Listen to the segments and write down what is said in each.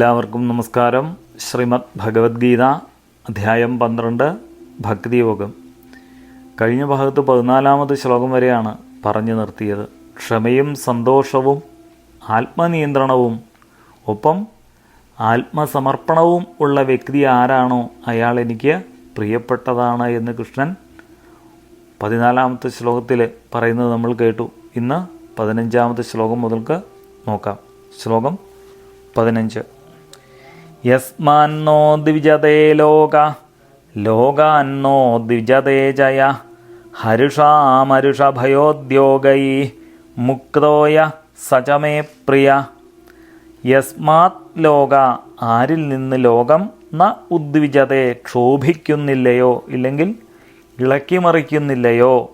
എല്ലാവർക്കും നമസ്കാരം. ശ്രീമദ് ഭഗവത്ഗീത അധ്യായം പന്ത്രണ്ട് ഭക്തിയോഗം. കഴിഞ്ഞ ഭാഗത്ത് പതിനാലാമത് ശ്ലോകം വരെയാണ് പറഞ്ഞു നിർത്തിയത്. ക്ഷമയും സന്തോഷവും ആത്മനിയന്ത്രണവും ഒപ്പം ആത്മസമർപ്പണവും ഉള്ള വ്യക്തി ആരാണോ അയാൾ എനിക്ക് പ്രിയപ്പെട്ടതാണ് എന്ന് കൃഷ്ണൻ പതിനാലാമത്തെ ശ്ലോകത്തിൽ പറയുന്നത് നമ്മൾ കേട്ടു. ഇന്ന് പതിനഞ്ചാമത്തെ ശ്ലോകം മുതൽക്ക് നോക്കാം. ശ്ലോകം പതിനഞ്ച്. യസ്മാന്നോ ദ്വിജതേ ലോക ലോകാന്നോ ദ്വിജതേ ജയ. ഹരുഷാമരുഷഭയോദ്യോഗൈ മുക്തോയ സചമേ പ്രിയ. യസ്മാത് ലോക ആരിൽ നിന്ന് ലോകം ന ഉദ്വിജതേ ക്ഷോഭിക്കുന്നില്ലയോ? ഇല്ലെങ്കിൽ ഇളക്കിമറിക്കുന്നില്ലയോ?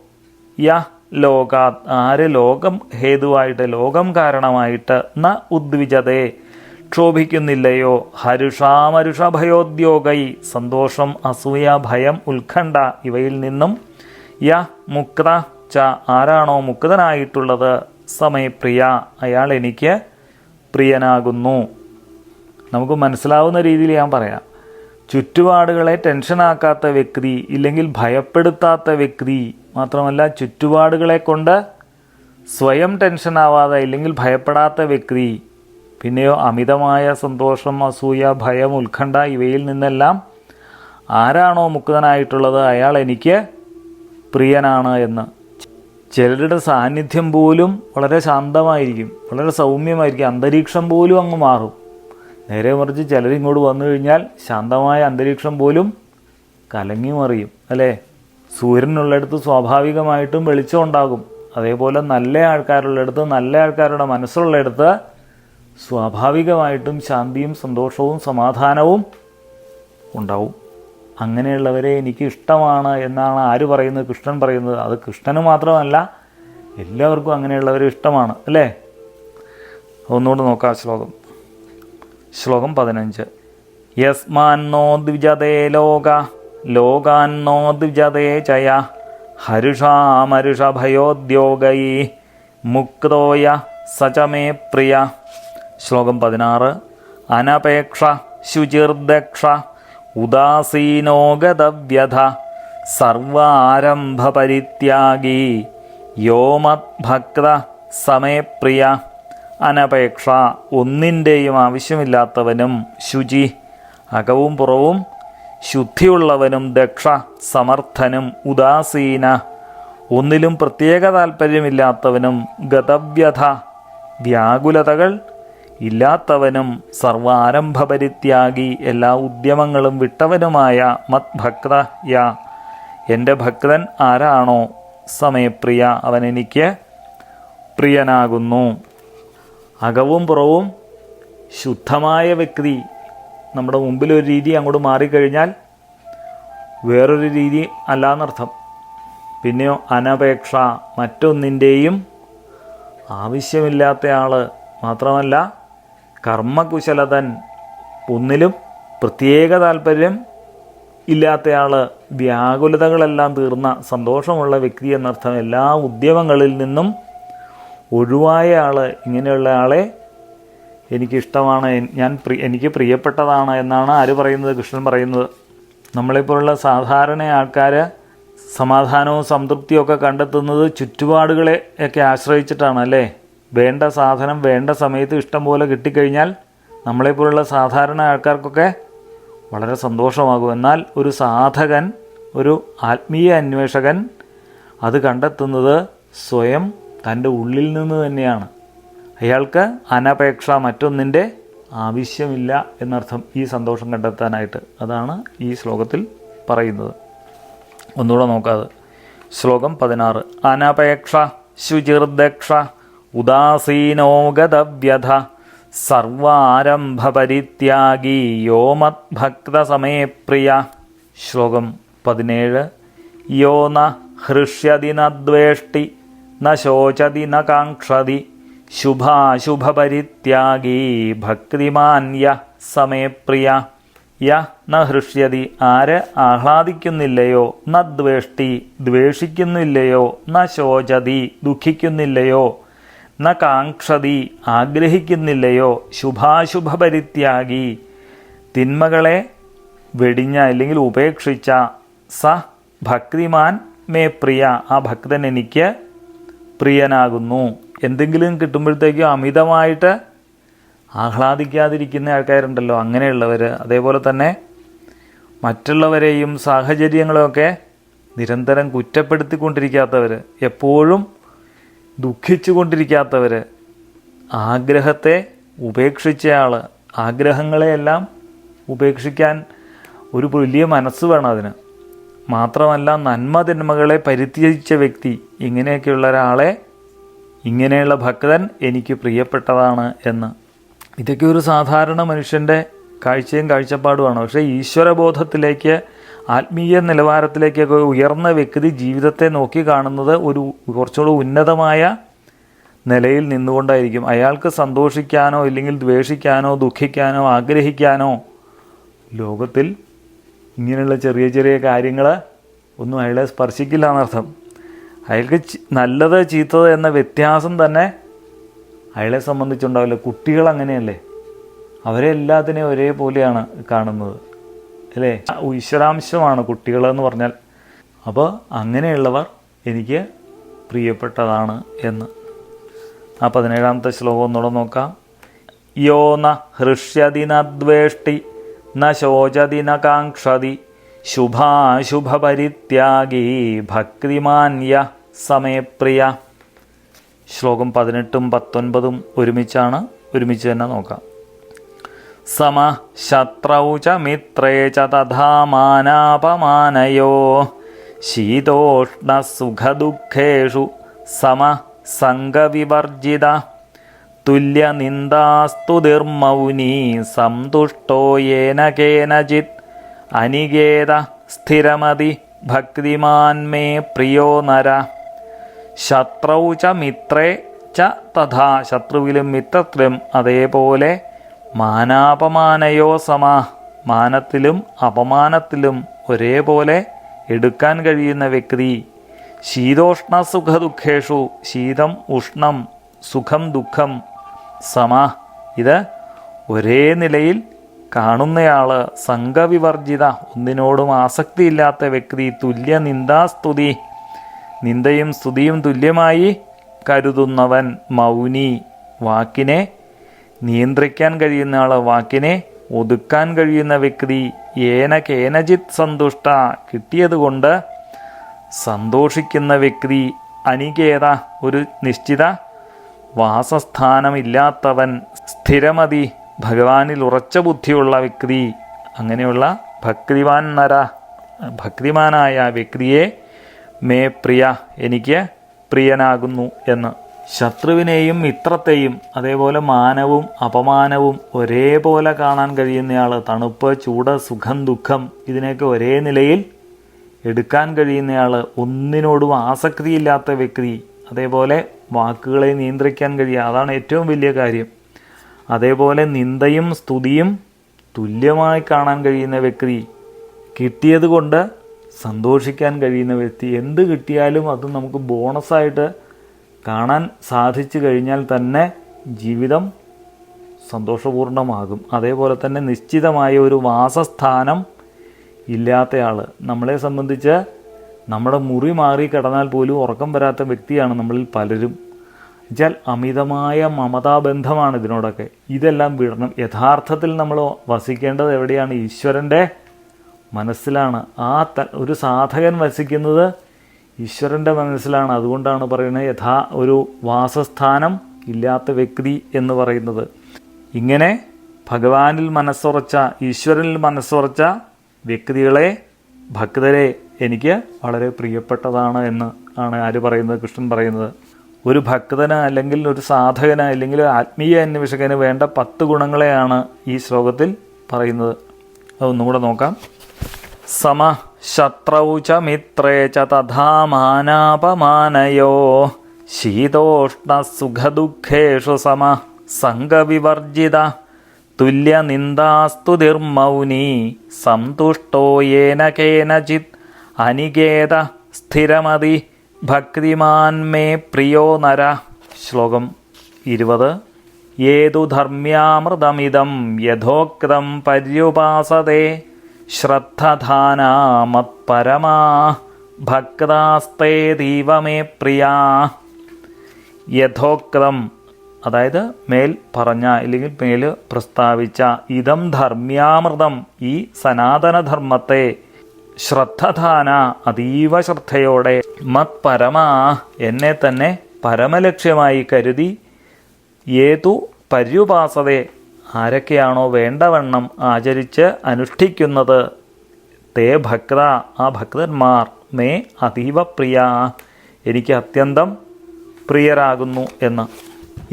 യ ലോകാത് ആര് ലോകം ഹേതുവായിട്ട് ലോകം കാരണമായിട്ട് ന ഉദ്വിജതേ ക്ഷോഭിക്കുന്നില്ലയോ ഹരുഷാമരുഷ ഭയോദ്യോഗൈ. സന്തോഷം അസൂയ ഭയം ഉത്കണ്ഠ ഇവയിൽ നിന്നും യ മുക്ത ച ആരാണോ മുക്തനായിട്ടുള്ളത്? സമയപ്രിയ അയാൾ എനിക്ക് പ്രിയനാകുന്നു. നമുക്ക് മനസ്സിലാവുന്ന രീതിയിൽ ഞാൻ പറയാം. ചുറ്റുപാടുകളെ ടെൻഷനാക്കാത്ത വ്യക്തി ഇല്ലെങ്കിൽ ഭയപ്പെടുത്താത്ത വ്യക്തി മാത്രമല്ല ചുറ്റുപാടുകളെ കൊണ്ട് സ്വയം ടെൻഷനാവാതെ ഇല്ലെങ്കിൽ ഭയപ്പെടാത്ത വ്യക്തി പിന്നെയോ അമിതമായ സന്തോഷം അസൂയ ഭയം ഉത്കണ്ഠ ഇവയിൽ നിന്നെല്ലാം ആരാണോ മുക്തനായിട്ടുള്ളത്? അയാൾ എനിക്ക് പ്രിയനാണ് എന്ന്. ചിലരുടെ സാന്നിധ്യം പോലും വളരെ ശാന്തമായിരിക്കും വളരെ സൗമ്യമായിരിക്കും. അന്തരീക്ഷം പോലും അങ്ങ് മാറും. നേരെ മറിച്ച് ചിലരിങ്ങോട്ട് വന്നു കഴിഞ്ഞാൽ ശാന്തമായ അന്തരീക്ഷം പോലും കലങ്ങി മറിയും അല്ലേ? സൂര്യനുള്ളിടത്ത് സ്വാഭാവികമായിട്ടും വെളിച്ചം ഉണ്ടാകും. അതേപോലെ നല്ല ആൾക്കാരുള്ളിടത്ത് നല്ല ആൾക്കാരുടെ മനസ്സുള്ളിടത്ത് സ്വാഭാവികമായിട്ടും ശാന്തിയും സന്തോഷവും സമാധാനവും ഉണ്ടാവും. അങ്ങനെയുള്ളവരെ എനിക്ക് ഇഷ്ടമാണ് എന്നാണ് ആര് പറയുന്നത്? കൃഷ്ണൻ പറയുന്നത്. അത് കൃഷ്ണന് മാത്രമല്ല എല്ലാവർക്കും അങ്ങനെയുള്ളവരെ ഇഷ്ടമാണ് അല്ലേ? ഒന്നുകൂടെ നോക്കാം ശ്ലോകം. ശ്ലോകം പതിനഞ്ച്. യസ്മാന്നോ ദ്വിജതേ ലോക ലോകാന്നോ ദ്വിജതേ ചയ ഹരുഷാമരുഷഭയോദ്യോഗൈ മുക്തോയ സചമേ പ്രിയ. ശ്ലോകം പതിനാറ്. അനപേക്ഷ ശുചിർദക്ഷ ഉദാസീനോഗതവ്യഥ സർവാരംഭപരിത്യാഗി യോമദ്ഭക്ത സമയപ്രിയ. അനപേക്ഷ ഒന്നിന്റെയും ആവശ്യമില്ലാത്തവനും ശുചി. അകവും പുറവും ശുദ്ധിയുള്ളവനും ദക്ഷ സമർത്ഥനും ഉദാസീന. ഒന്നിലും പ്രത്യേക താൽപ്പര്യമില്ലാത്തവനും ഗതവ്യഥ വ്യാകുലതകൾ ഇല്ലാത്തവനും സർവാരംഭപരിത്യാഗി എല്ലാ ഉദ്യമങ്ങളും വിട്ടവനുമായ മത് ഭക്ത യാ. എന്റെ ഭക്തൻ ആരാണോ? സമയപ്രിയ അവൻ എനിക്ക് പ്രിയനാകുന്നു. അകവും പുറവും ശുദ്ധമായ വ്യക്തി. നമ്മുടെ മുമ്പിൽ ഒരു രീതി അങ്ങോട്ട് മാറിക്കഴിഞ്ഞാൽ വേറൊരു രീതി അല്ലാന്നർത്ഥം. പിന്നെയോ അനപേക്ഷ മറ്റൊന്നിന്റെയും ആവശ്യമില്ലാത്ത ആൾ മാത്രമല്ല കർമ്മകുശലതൻ ഒന്നിലും പ്രത്യേക താല്പര്യം ഇല്ലാത്തയാൾ വ്യാകുലതകളെല്ലാം തീർന്ന സന്തോഷമുള്ള വ്യക്തി എന്നർത്ഥം എല്ലാ ഉദ്യമങ്ങളിൽ നിന്നും ഒഴിവായ ആൾ ഇങ്ങനെയുള്ള ആളെ എനിക്കിഷ്ടമാണ് ഞാൻ പ്രി എനിക്ക് പ്രിയപ്പെട്ടതാണ് എന്നാണ് ആര് പറയുന്നത് കൃഷ്ണൻ പറയുന്നത്. നമ്മളെപ്പോലുള്ള സാധാരണ ആൾക്കാർ സമാധാനവും സംതൃപ്തിയും ഒക്കെ കണ്ടെത്തുന്നത് ചുറ്റുപാടുകളെ ഒക്കെ ആശ്രയിച്ചിട്ടാണ് അല്ലേ? വേണ്ട സാധനം വേണ്ട സമയത്ത് ഇഷ്ടം പോലെ കിട്ടിക്കഴിഞ്ഞാൽ നമ്മളെപ്പോലുള്ള സാധാരണ ആൾക്കാർക്കൊക്കെ വളരെ സന്തോഷമാകും. എന്നാൽ ഒരു സാധകൻ ഒരു ആത്മീയ അന്വേഷകൻ അത് കണ്ടെത്തുന്നത് സ്വയം തന്റെ ഉള്ളിൽ നിന്ന് തന്നെയാണ്. അയാൾക്ക് അനപേക്ഷ മറ്റൊന്നിന്റെ ആവശ്യമില്ല എന്നർത്ഥം ഈ സന്തോഷം കണ്ടെത്താനായിട്ട് അതാണ് ഈ ശ്ലോകത്തിൽ പറയുന്നത്. ഒന്നുകൂടെ നോക്കാതെ. ശ്ലോകം പതിനാറ്. അനപേക്ഷ ശുചിർദക്ഷ ഉദാസീനോഗതവ്യഥ സർവാരംഭപരിത്യാഗി യോമദ്ഭക്തസമേ പ്രിയ. ശ്ലോകം പതിനേഴ്. യോ ന ഹൃഷ്യതി ന ദ്വേഷ്ടി ന ശോചതി ന കാക്ഷതി. ശുഭാശുഭപരിത്യാഗി ഭക്തിമാന്യ സമേ പ്രിയ. യ ന ഹൃഷ്യതി ആര് ആഹ്ലാദിക്കുന്നില്ലയോ? ന ദ്വേഷ്ടി ദ്വേഷിക്കുന്നില്ലയോ? ന ശോചതി ദുഃഖിക്കുന്നില്ലയോ? ന ആഗ്രഹിക്കുന്നില്ലയോ ശുഭാശുഭപരിത്യാഗി. തിന്മകളെ വെടിഞ്ഞ അല്ലെങ്കിൽ ഉപേക്ഷിച്ച സ ഭക്തിമാൻ മേ പ്രിയ ആ ഭക്തൻ എനിക്ക് പ്രിയനാകുന്നു. എന്തെങ്കിലും കിട്ടുമ്പോഴത്തേക്കും അമിതമായിട്ട് ആഹ്ലാദിക്കാതിരിക്കുന്ന ആൾക്കാരുണ്ടല്ലോ അങ്ങനെയുള്ളവർ. അതേപോലെ തന്നെ മറ്റുള്ളവരെയും സാഹചര്യങ്ങളെയൊക്കെ നിരന്തരം കുറ്റപ്പെടുത്തിക്കൊണ്ടിരിക്കാത്തവർ. എപ്പോഴും ദുഃഖിച്ചു കൊണ്ടിരിക്കാത്തവർ ആഗ്രഹത്തെ ഉപേക്ഷിച്ചയാൾ ആഗ്രഹങ്ങളെയെല്ലാം ഉപേക്ഷിക്കാൻ ഒരു വലിയ മനസ്സ് വേണം അതിന്. മാത്രമല്ല നന്മ തിന്മകളെ പരിത്യജിച്ച വ്യക്തി ഇങ്ങനെയൊക്കെയുള്ള ഒരാളെ ഇങ്ങനെയുള്ള ഭക്തൻ എനിക്ക് പ്രിയപ്പെട്ടതാണ് എന്ന്. ഇതൊക്കെ ഒരു സാധാരണ മനുഷ്യന്റെ കാഴ്ചയും കാഴ്ചപ്പാടുമാണ്. പക്ഷേ ഈശ്വരബോധത്തിലേക്ക് ആത്മീയ നിലവാരത്തിലേക്കൊക്കെ ഉയർന്ന വ്യക്തി ജീവിതത്തെ നോക്കി കാണുന്നത് ഒരു കുറച്ചുകൂടി ഉന്നതമായ നിലയിൽ നിന്നുകൊണ്ടായിരിക്കും. അയാൾക്ക് സന്തോഷിക്കാനോ ഇല്ലെങ്കിൽ ദ്വേഷിക്കാനോ ദുഃഖിക്കാനോ ആഗ്രഹിക്കാനോ ലോകത്തിൽ ഇങ്ങനെയുള്ള ചെറിയ ചെറിയ കാര്യങ്ങൾ ഒന്നും അയാളെ സ്പർശിക്കില്ല എന്നർത്ഥം. അയാൾക്ക് നല്ലത് ചീത്തത് എന്ന വ്യത്യാസം തന്നെ അയാളെ സംബന്ധിച്ചുണ്ടാവില്ല. കുട്ടികൾ അങ്ങനെയല്ലേ? അവരെ എല്ലാത്തിനെയും ഒരേപോലെയാണ് കാണുന്നത്. അല്ലേ? ഈശ്വരാംശമാണ് കുട്ടികളെന്ന് പറഞ്ഞാൽ. അപ്പോൾ അങ്ങനെയുള്ളവർ എനിക്ക് പ്രിയപ്പെട്ടതാണ് എന്ന്. ആ പതിനേഴാമത്തെ ശ്ലോകം ഒന്നുകൂടെ നോക്കാം. യോ ന ഹൃഷ്യതി ന ദ്വേഷ്ടി ന ശോചതി ന കാക്ഷതി ഭക്തിമാന്യ സമയപ്രിയ ശ്ലോകം പതിനെട്ടും പത്തൊൻപതും ഒരുമിച്ചാണ് ഒരുമിച്ച് തന്നെ നോക്കാം. സമ ശത്രൗ ച മിത്രേ ച തഥാ ശീതോഷ്ണസുഖദുഃഖേഷു സമ സംഗവിവർജിത തുല്യനിന്ദാസ്തുതിർമൗനീ സന്തുഷ്ടോ യേന കേനചിത്. അനികേത സ്ഥിരമതി ഭക്തിമാൻ മേ പ്രിയോ നര. ശത്രൗ ച മിത്രേ ച തഥാ. ശത്രുവിലും മിത്രത്തിലും അതേപോലെ മാനാപമാനയോ സമാ. മാനത്തിലും അപമാനത്തിലും ഒരേപോലെ എടുക്കാൻ കഴിയുന്ന വ്യക്തി. ശീതോഷ്ണ സുഖ ദുഃഖേഷു ശീതം ഉഷ്ണം സുഖം ദുഃഖം. സമാ. ഇത് ഒരേ നിലയിൽ കാണുന്നയാൾ സംഘവിവർജിത ഒന്നിനോടും ആസക്തിയില്ലാത്ത വ്യക്തി. തുല്യ നിന്ദാസ്തുതി നിന്ദയും സ്തുതിയും തുല്യമായി കരുതുന്നവൻ മൗനി. വാക്കിനെ നിയന്ത്രിക്കാൻ കഴിയുന്ന ആൾ വാക്കിനെ ഒതുക്കാൻ കഴിയുന്ന വ്യക്തി ഏന കേനജിത് സന്തുഷ്ട കിട്ടിയതുകൊണ്ട് സന്തോഷിക്കുന്ന വ്യക്തി അനികേത ഒരു നിശ്ചിത വാസസ്ഥാനമില്ലാത്തവൻ സ്ഥിരമതി ഭഗവാനിൽ ഉറച്ച ബുദ്ധിയുള്ള വ്യക്തി. അങ്ങനെയുള്ള ഭക്തിവാൻ നര ഭക്തിമാനായ വ്യക്തിയെ മേ പ്രിയ എനിക്ക് പ്രിയനാകുന്നു എന്ന്. ശത്രുവിനെയും മിത്രത്തെയും അതേപോലെ മാനവും അപമാനവും ഒരേപോലെ കാണാൻ കഴിയുന്നയാൾ തണുപ്പ് ചൂട് സുഖം ദുഃഖം ഇതിനെയൊക്കെ ഒരേ നിലയിൽ എടുക്കാൻ കഴിയുന്നയാൾ ഒന്നിനോടും ആസക്തിയില്ലാത്ത വ്യക്തി അതേപോലെ വാക്കുകളെ നിയന്ത്രിക്കാൻ കഴിയുക അതാണ് ഏറ്റവും വലിയ കാര്യം. അതേപോലെ നിന്ദയും സ്തുതിയും തുല്യമായി കാണാൻ കഴിയുന്ന വ്യക്തി കിട്ടിയത് കൊണ്ട് സന്തോഷിക്കാൻ കഴിയുന്ന വ്യക്തി എന്ത് കിട്ടിയാലും അത് നമുക്ക് ബോണസായിട്ട് കാണാൻ സാധിച്ചു കഴിഞ്ഞാൽ തന്നെ ജീവിതം സന്തോഷപൂർണമാകും അതേപോലെ തന്നെ നിശ്ചിതമായ ഒരു വാസസ്ഥാനം ഇല്ലാത്തയാൾ നമ്മളെ സംബന്ധിച്ച് നമ്മുടെ മുറി മാറി കിടന്നാൽ പോലും ഉറക്കം വരാത്ത വ്യക്തിയാണ് നമ്മളിൽ പലരും. എന്നുവെച്ചാൽ അമിതമായ മമതാബന്ധമാണ് ഇതിനോടൊക്കെ. ഇതെല്ലാം വിടണം. യഥാർത്ഥത്തിൽ നമ്മൾ വസിക്കേണ്ടത് എവിടെയാണ്? ഈശ്വരന്റെ മനസ്സിലാണ്. ആ ഒരു സാധകൻ വസിക്കുന്നത് ഈശ്വരന്റെ മനസ്സിലാണ് അതുകൊണ്ടാണ് പറയുന്നത് യഥാ ഒരു വാസസ്ഥാനം ഇല്ലാത്ത വ്യക്തി എന്ന് പറയുന്നത്. ഇങ്ങനെ ഭഗവാനിൽ മനസ്സുറച്ച ഈശ്വരനിൽ മനസ്സുറച്ച വ്യക്തികളെ ഭക്തരെ എനിക്ക് വളരെ പ്രിയപ്പെട്ടതാണ് എന്ന് ആണ് ആര് പറയുന്നത് കൃഷ്ണൻ പറയുന്നത്. ഒരു ഭക്തന് അല്ലെങ്കിൽ ഒരു സാധകന് അല്ലെങ്കിൽ ആത്മീയ അന്വേഷകന് വേണ്ട പത്ത് ഗുണങ്ങളെയാണ് ഈ ശ്ലോകത്തിൽ പറയുന്നത്. അതൊന്നും കൂടെ നോക്കാം. സമ ശത്രൗ ച മിത്രേ ച തഥാ മാനാപമാനയോ. ശീതോഷ്ണസുഖദുഃഖേഷു സമ സംഗവിവർജിത. തുല്യനിന്ദാസ്തുതിർമൗനി സന്തുഷ്ടോ യേന കേനചിത് അനികേത സ്ഥിരമതി. ഭക്തിമാൻ മേ പ്രിയോ നര. ശ്ലോകം ഇരുപത്. ഏതു ധർമ്മ്യാമൃതമിതം യഥോക്തം പര്യുപാസതേ. ശ്രദ്ധധാനാ മത്പരമാ ഭക്താസ്തേ ദൈവമേ പ്രിയാ. യഥോക്തം അതായത് മേൽ പറഞ്ഞ അല്ലെങ്കിൽ മേൽ പ്രസ്താവിച്ച ഇതം ധർമ്മ്യാമൃതം ഈ സനാതനധർമ്മത്തെ ശ്രദ്ധധാന അതീവ ശ്രദ്ധയോടെ മത് പരമാ എന്നെ തന്നെ പരമലക്ഷ്യമായി കരുതി ഏതു പര്യുപാസതേ ആരൊക്കെയാണോ വേണ്ടവണ്ണം ആചരിച്ച് അനുഷ്ഠിക്കുന്നത്? തേ ഭക്ത ആ ഭക്തന്മാർ മേ അതീവ പ്രിയ. എനിക്ക് അത്യന്തം പ്രിയരാകുന്നു എന്ന്.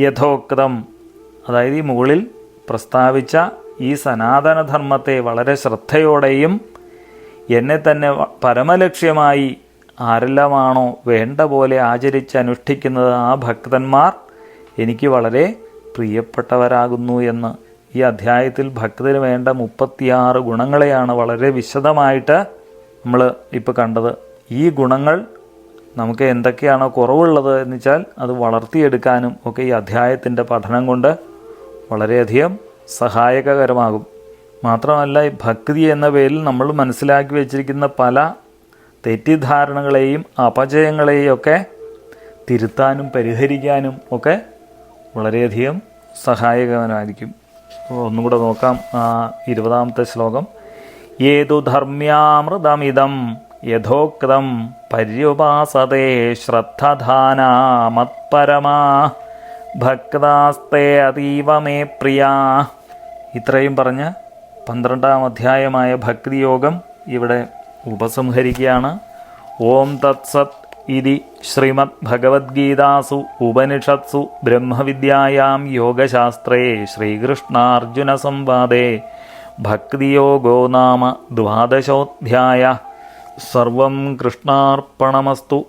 യഥോക്തം. അതായത് ഈ മുകളിൽ പ്രസ്താവിച്ച ഈ സനാതനധർമ്മത്തെ വളരെ ശ്രദ്ധയോടെയും എന്നെ തന്നെ പരമലക്ഷ്യമായി ആരെല്ലാമാണോ വേണ്ട പോലെ ആചരിച്ച് അനുഷ്ഠിക്കുന്നത് ആ ഭക്തന്മാർ എനിക്ക് വളരെ പ്രിയപ്പെട്ടവരാകുന്നു എന്ന്. ഈ അധ്യായത്തിൽ ഭക്തന് വേണ്ട മുപ്പത്തിയാറ് ഗുണങ്ങളെയാണ് വളരെ വിശദമായിട്ട് നമ്മൾ ഇപ്പോൾ കണ്ടത്. ഈ ഗുണങ്ങൾ നമുക്ക് എന്തൊക്കെയാണോ കുറവുള്ളത് എന്ന് വെച്ചാൽ അത് വളർത്തിയെടുക്കാനും ഒക്കെ ഈ അധ്യായത്തിന്റെ പഠനം കൊണ്ട് വളരെയധികം സഹായകരമാകും. മാത്രമല്ല ഈ ഭക്തി എന്ന പേരിൽ നമ്മൾ മനസ്സിലാക്കി വെച്ചിരിക്കുന്ന പല തെറ്റിദ്ധാരണകളെയും അപജയങ്ങളെയും ഒക്കെ തിരുത്താനും പരിഹരിക്കാനും ഒക്കെ വളരെയധികം സഹായകരമായിരിക്കും. ഒന്നും കൂടെ നോക്കാം. ഇരുപതാമത്തെ ശ്ലോകം. ഏതു ധർമ്മ്യാമൃതമിതം യഥോക്തം പര്യുപാസതേ ശ്രദ്ധധാനാ മത്പരമാ ഭക്താസ്തേ അതീവ പ്രിയ. ഇത്രയും പറഞ്ഞ് പന്ത്രണ്ടാം അധ്യായമായ ഭക്തിയോഗം ഇവിടെ ഉപസംഹരിക്കുകയാണ്. ഓം തത്സത് ഇതി ശ്രീമദ് ഭഗവത്ഗീതാസു ഉപനിഷത്സു ബ്രഹ്മവിദ്യായാം യോഗശാസ്ത്രേ ശ്രീകൃഷ്ണാർജുന സംവാദേ ഭക്തിയോഗോ നാമ ദ്വാദശോധ്യായ. സർവം കൃഷ്ണാർപ്പണമസ്തു.